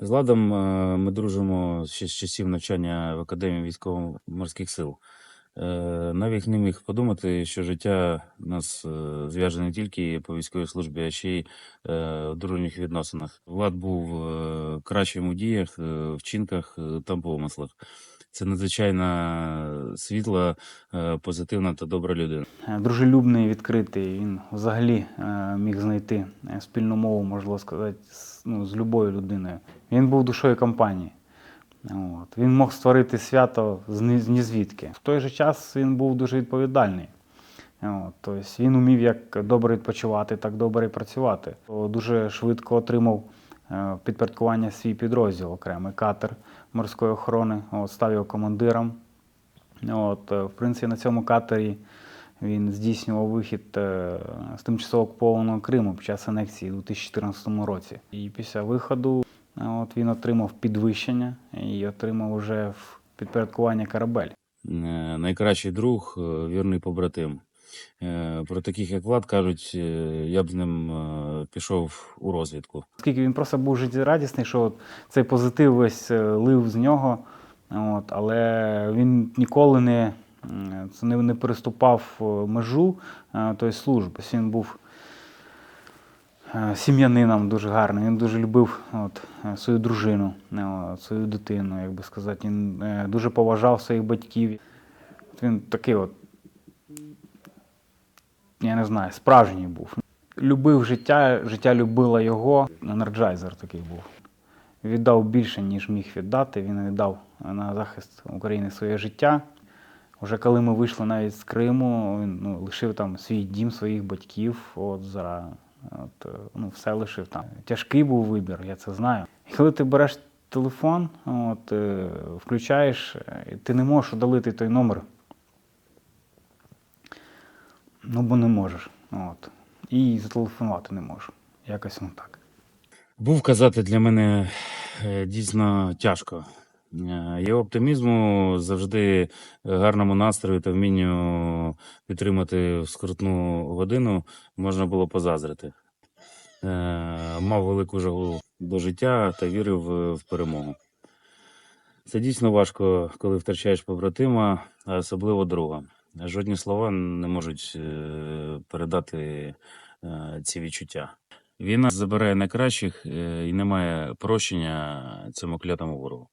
З Владом е, ми дружимо ще з часів навчання в Академії військово-морських сил. Е, Навіть не міг подумати, що життя нас е, зв'яже не тільки по військовій службі, а ще й в дружніх відносинах. Влад був кращим у діях, вчинках та помислах. Це надзвичайно світла, е, позитивна та добра людина. Е, дружелюбний, відкритий. Він взагалі е, міг знайти е, спільну мову, можна сказати, з, ну, з любою людиною. Він був душою компанії. От. Він мог створити свято з нізвідки. В той же час він був дуже відповідальний. От. Тобто він умів як добре відпочивати, так добре і працювати. Дуже швидко отримав е, підпорядкування свій підрозділ, окремий катер морської охорони, от, став його командиром. От, е, в принципі, на цьому катері він здійснював вихід е, з тимчасово окупованого Криму під час анексії у 2014 році. І після виходу от, він отримав підвищення і отримав вже в підпорядкування корабель. Найкращий друг, вірний побратим. Про таких, як Влад, кажуть, я б з ним пішов у розвідку. Оскільки він просто був життєрадісний, що от цей позитив весь е, лив з нього, от, але він ніколи не, не, не переступав е, межу е, тої служби. Він був сім'янином дуже гарним, він дуже любив от, свою дружину, от, свою дитину, як би сказати. Він дуже поважав своїх батьків. Він такий от, я не знаю, справжній був. Любив життя, життя любило його. Енерджайзер такий був. Віддав більше, ніж міг віддати. Він віддав на захист України своє життя. Уже коли ми вийшли навіть з Криму, він ну, лишив там свій дім, своїх батьків. От за от, ну, все лишив там. Тяжкий був вибір, я це знаю. І коли ти береш телефон, от, е, включаєш, е, ти не можеш удалити той номер. Ну, бо не можеш. От. І зателефонувати не можу. Якось ну так. Був казати для мене е, дійсно тяжко. Е, Його оптимізму, завжди гарному настрою та вмінню підтримати в скрутну годину можна було позазрити. Е, Мав велику жагу до життя та вірив в перемогу. Це дійсно важко, коли втрачаєш побратима, а особливо друга. Жодні слова не можуть е, передати е, ці відчуття. Війна забирає найкращих е, і немає прощення цьому клятому ворогу.